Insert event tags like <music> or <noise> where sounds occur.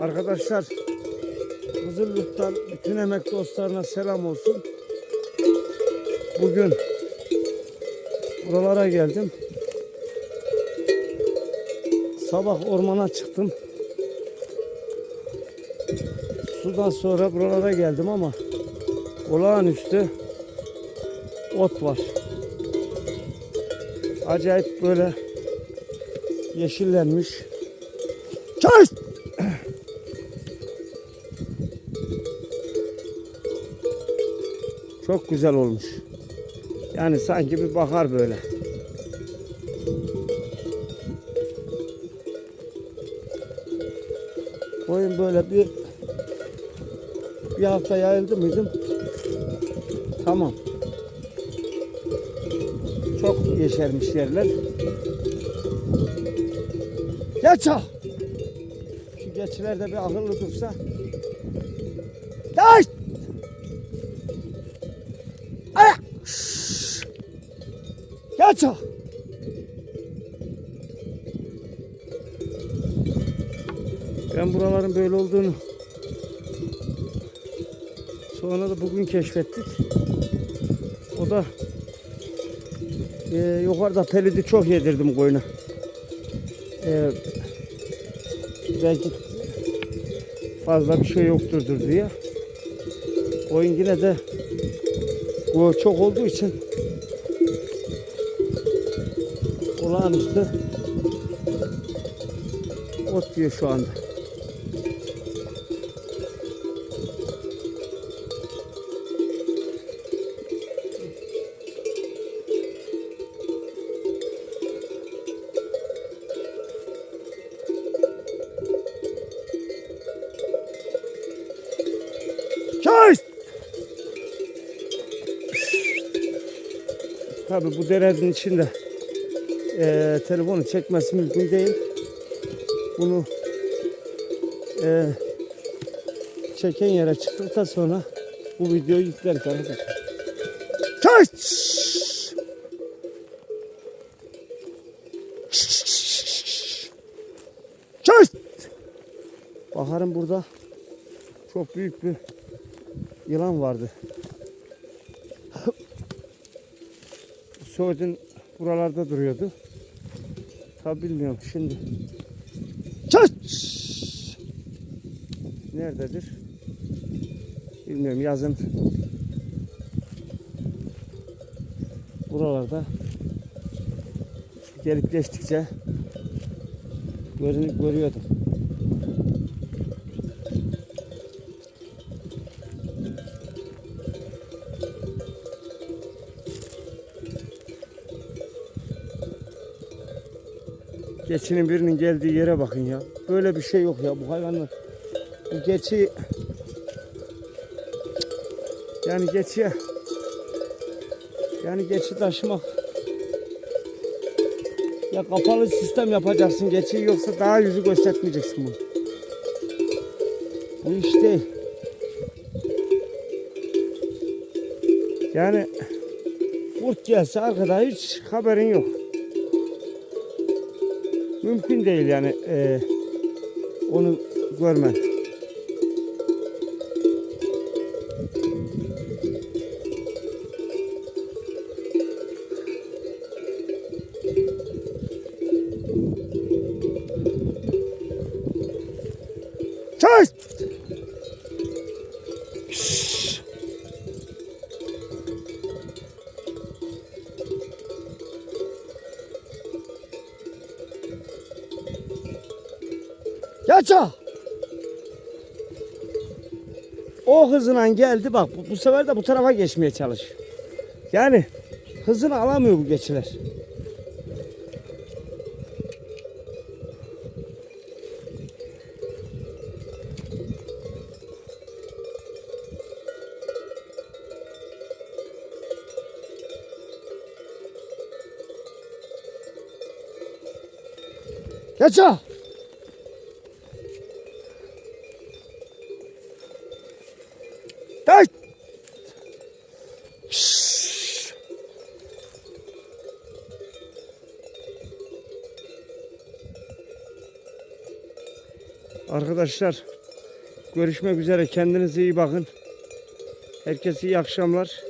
Arkadaşlar Hızırlık'tan bütün emek dostlarına selam olsun. Bugün buralara geldim. Sabah ormana çıktım. Sudan sonra buralara geldim ama olağanüstü ot var. Acayip böyle yeşillenmiş. Çay! Çok güzel olmuş. Yani sanki bir bakar böyle. Koyun böyle bir bir hafta yayıldı mıydım? Tamam. Çok yeşermiş yerler. Geç al. Şu geçilerde bir akıllı dursa. Geç! Geç al. Ben buraların böyle olduğunu sonra da bugün keşfettik. O da e, yukarıda pelidi çok yedirdim koyuna. E, belki fazla bir şey yokturdur diye. Koyun yine de çok olduğu için olağanüstü ot yiyor şu anda. Tabi bu derenin içinde eee telefonu çekmesi mümkün değil. Bunu eee çeken yere çıktıktan sonra bu videoyu yükleriz arkadaşlar. Çay! Baharın burada çok büyük bir yılan vardı. <laughs> Söğütün buralarda duruyordu. Tabi bilmiyorum şimdi. Çat! Nerededir? Bilmiyorum yazın buralarda gelip geçtikçe görünüp görüyordum. Geçinin birinin geldiği yere bakın ya. Böyle bir şey yok ya bu hayvanlar. Bu geçi yani geçiye yani geçi taşımak ya kapalı sistem yapacaksın geçiyi yoksa daha yüzü göstermeyeceksin bunu. Bu iş değil. Yani kurt gelse arkada hiç haberin yok mümkün değil yani e, onu görmen. Çay! Yaça! O hızına geldi bak bu, bu sefer de bu tarafa geçmeye çalış. Yani hızını alamıyor bu geçiler. Yaça! Arkadaşlar görüşmek üzere. Kendinize iyi bakın. Herkese iyi akşamlar.